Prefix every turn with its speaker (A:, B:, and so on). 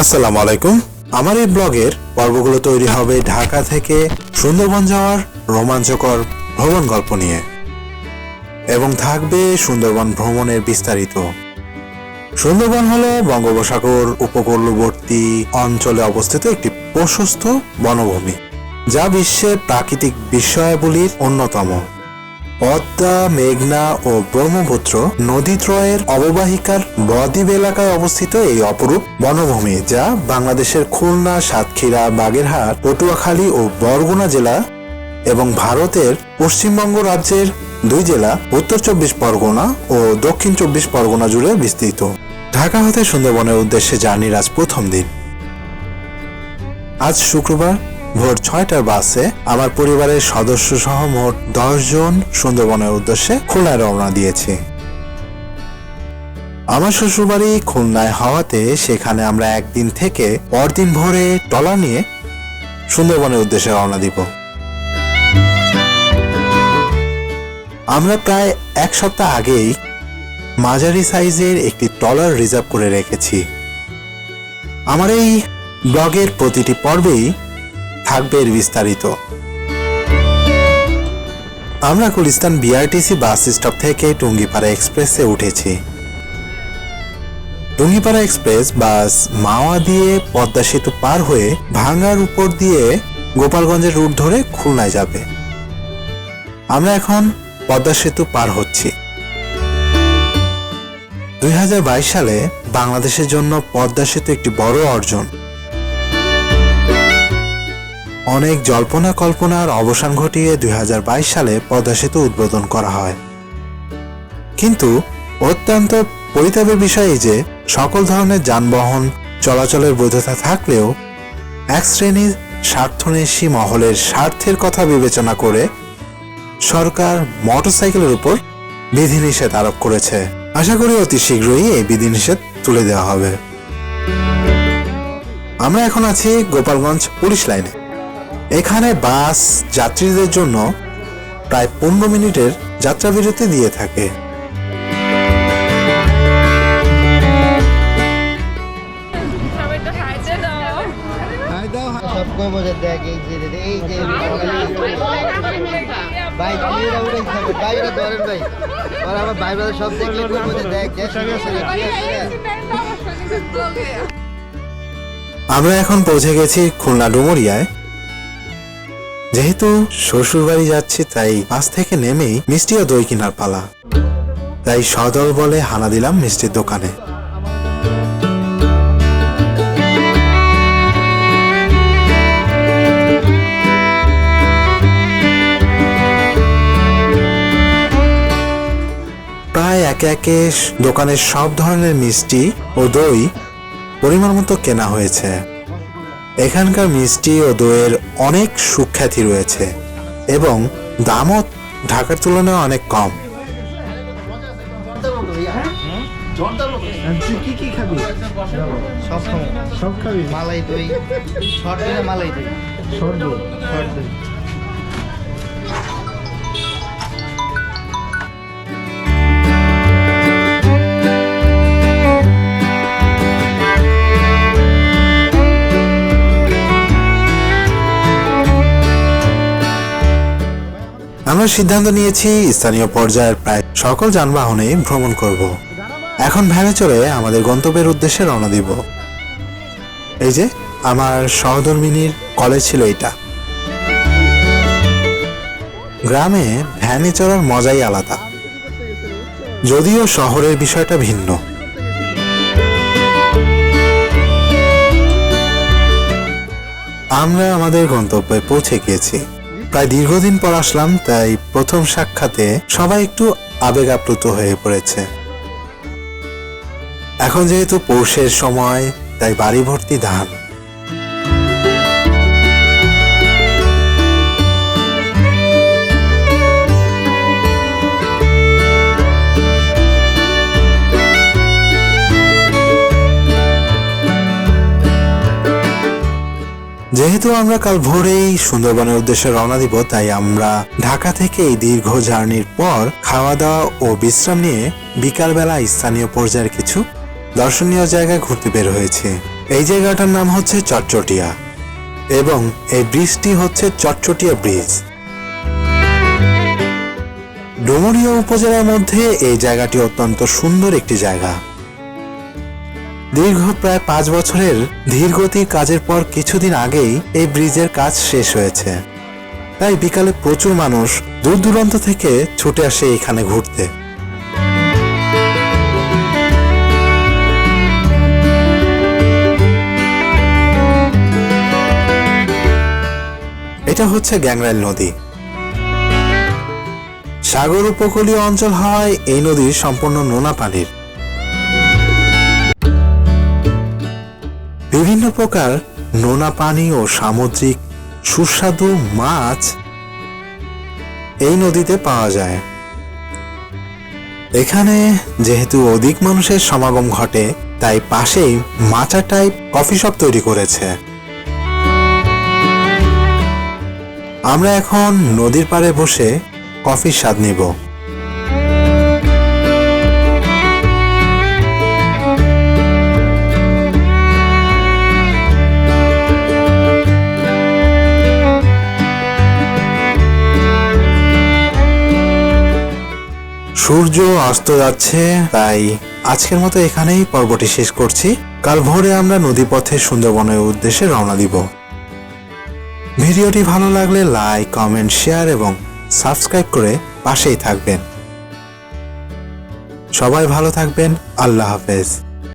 A: আসসালামু আলাইকুম। আমার এই ব্লগের পর্বগুলো তৈরি হবে ঢাকা থেকে সুন্দরবন যাওয়ার রোমাঞ্চকর ভ্রমণ গল্প নিয়ে। এবং থাকবে সুন্দরবন ভ্রমণের বিস্তারিত। সুন্দরবন হলো বঙ্গোপসাগর উপকূলবর্তী অঞ্চলে অবস্থিত একটি প্রশস্ত বনভূমি, যা বিশ্বের প্রাকৃতিক বিস্ময়াবলীর অন্যতম। পদ্মা, মেঘনা ও ব্রহ্মপুত্র নদীত্রয়ের অববাহিকার বদ্বীপ এলাকায় অবস্থিত এই অপরূপ বনভূমি যা বাংলাদেশের খুলনা, সাতক্ষীরা, বাগেরহাট, পটুয়াখালী ও বরগুনা জেলা এবং ভারতের পশ্চিমবঙ্গ রাজ্যের দুই জেলা, উত্তর চব্বিশ পরগনা ও দক্ষিণ চব্বিশ পরগনা জুড়ে বিস্তৃত। ঢাকা হতে সুন্দরবনের উদ্দেশ্যে জার্নির আজ প্রথম দিন। আজ শুক্রবার ভোর ছয়টার বাসে আমার পরিবারের সদস্য সহ মোট জন সুন্দরবনের উদ্দেশ্যে খুলনায় রওনা দিয়েছি। আমার শ্বশুরবাড়ি খুলনায় হওয়াতে সেখানে আমরা একদিন থেকে পরদিন ভোরে টলা নিয়ে সুন্দরবনের উদ্দেশ্যে রওনা দিব। আমরা প্রায় এক সপ্তাহ আগেই মাঝারি সাইজের একটি ট্রলার রিজার্ভ করে রেখেছি। আমার এই ব্লগের প্রতিটি পর্বেই থাকবে এর বিস্তারিত। আমরা গুলিস্তান বিআরটিসি বাস স্টপ থেকে টুঙ্গিপাড়া এক্সপ্রেসে উঠেছি। টুঙ্গিপাড়া এক্সপ্রেস বাস মাওয়া দিয়ে পদ্মা সেতু পার হয়ে ভাঙ্গার উপর দিয়ে গোপালগঞ্জের রুট ধরে খুলনায় যাবে। আমরা এখন পদ্মা সেতু পার হচ্ছি। দুই হাজার বাইশ সালে বাংলাদেশের জন্য পদ্মা সেতু একটি বড় অর্জন। অনেক জল্পনা কল্পনার অবসান ঘটিয়ে দুই হাজার বাইশ সালে পদ্মা সেতু উদ্বোধন করা হয়। কিন্তু অত্যন্ত পরিতাপের বিষয় যে, সকল ধরনের যানবাহন চলাচলের বৈধতা থাকলেও এক শ্রেণির স্বার্থনেশী মহলের স্বার্থের কথা বিবেচনা করে সরকার মোটরসাইকেলের উপর বিধিনিষেধ আরোপ করেছে। আশা করি অতি শীঘ্রই এই বিধিনিষেধ তুলে দেওয়া হবে। আমরা এখন আছি গোপালগঞ্জ পুলিশ লাইনে। এখানে বাস যাত্রীদের জন্য প্রায় পনেরো মিনিটের যাত্রা বিরতি দিয়ে থাকে।
B: আমরা
A: এখন পৌঁছে গেছি খুলনা ডুমুরিয়ায়। যেহেতু শ্বশুর বাড়ি যাচ্ছি, তাই বাস থেকে নেমেই মিষ্টি ও দই কেনার পালা। তাই সদল বলে হানা দিলাম মিষ্টির দোকানে। প্রায় একে একে দোকানের সব ধরনের মিষ্টি ও দই পরিমাণ মতো কেনা হয়েছে। এখানকার মিষ্টি ও দইয়ের অনেক সুখ্যাতি রয়েছে এবং দামও ঢাকার তুলনায় অনেক কম।
B: কি কি খাবি সব খাব? সব খাবি মালাই দই শর্ট মালাই দই। শর্ট দই। শর্ট দই।
A: আমরা সিদ্ধান্ত নিয়েছি, স্থানীয় পর্যায়ের প্রায় সকল যানবাহনে ভ্রমণ করব। এখন ভ্যানে চড়ে আমাদের গন্তব্যের উদ্দেশ্যে রওনা দিব। এই যে, আমার সহধর্মিনীর কলেজ ছিল এটা গ্রামে ভ্যানে চড়ার মজাই আলাদা। যদিও শহরের বিষয়টা ভিন্ন। আমরা আমাদের গন্তব্যে পৌঁছে গিয়েছি। প্রায় দীর্ঘদিন পর আসলাম, তাই প্রথম সাক্ষাতে সবাই একটু আবেগ আপ্লুত হয়ে পড়েছে। এখন যেহেতু পৌষের সময়, তাই বাড়ি ভর্তি ধান। যেহেতু আমরা কাল ভোরেই সুন্দরবনের উদ্দেশ্যে রওনা দিব, তাই আমরা ঢাকা থেকে এই দীর্ঘ জার্নির পর খাওয়া দাওয়া ও বিশ্রাম নিয়ে বিকালবেলা স্থানীয় পর্যায়ের কিছু দর্শনীয় জায়গায় ঘুরতে বের হয়েছে। এই জায়গাটার নাম হচ্ছে চটচটিয়া এবং এই ব্রিজটি হচ্ছে চটচটিয়া ব্রিজ ডুমুরিয়া উপজেলার মধ্যে এই জায়গাটি অত্যন্ত সুন্দর একটি জায়গা। দীর্ঘ প্রায় পাঁচ বছরের ধীরগতির কাজের পর কিছুদিন আগেই এই ব্রিজের কাজ শেষ হয়েছে। তাই বিকালে প্রচুর মানুষ দূর দূরান্ত থেকে ছুটে আসে এখানে ঘুরতে। এটা হচ্ছে গ্যাংরাইল নদী। সাগর উপকূলীয় অঞ্চল হওয়ায় এই নদী সম্পূর্ণ নোনা পানির। প্রকার নোনা পানি ও সামুদ্রিক সুস্বাদু মাছ এই নদীতে পাওয়া যায়। এখানে যেহেতু অধিক মানুষের সমাগম ঘটে, তাই পাশেই মাচা টাইপ কফি শপ তৈরি করেছে। আমরা এখন নদীর পাড়ে বসে কফির স্বাদ নিব। সূর্য অস্ত যাচ্ছে, তাই আজকের মতো এখানেই পর্বটি শেষ করছি। কাল ভোরে আমরা নদীপথে সুন্দরবনের উদ্দেশ্যে রওনা দিব। ভিডিওটি ভালো লাগলে লাইক, কমেন্ট, শেয়ার এবং সাবস্ক্রাইব করে পাশেই থাকবেন। সবাই ভালো থাকবেন, আল্লাহ হাফেজ।